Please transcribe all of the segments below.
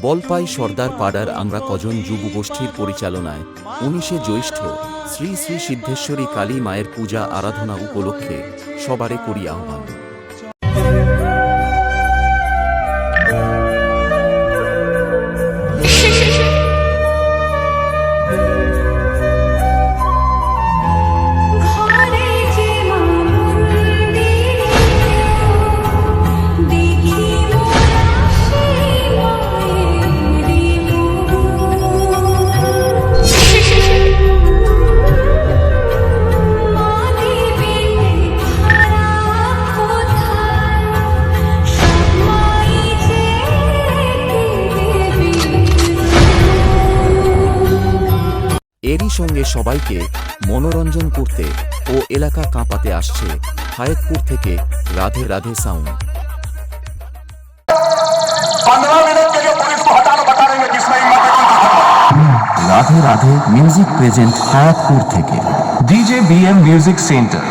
বলপাই সর্দার পাড়ার আমরা কজন যুব গোষ্ঠীর পরিচালনায়, উনিশে জ্যৈষ্ঠ শ্রী শ্রী সিদ্ধেশ্বরী কালী মায়ের পূজা, আরাধনা উপলক্ষে সবারে করি আহ্বান। একই সঙ্গে সবাইকে মনোরঞ্জন করতে ও এলাকা কাঁপাতে আসছে হায়েতপুর থেকে Radhe Radhe sound. Radhe Radhe music present Hayatpur থেকে। ডিজে বিএম মিউজিক সেন্টার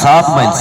সাত মাইল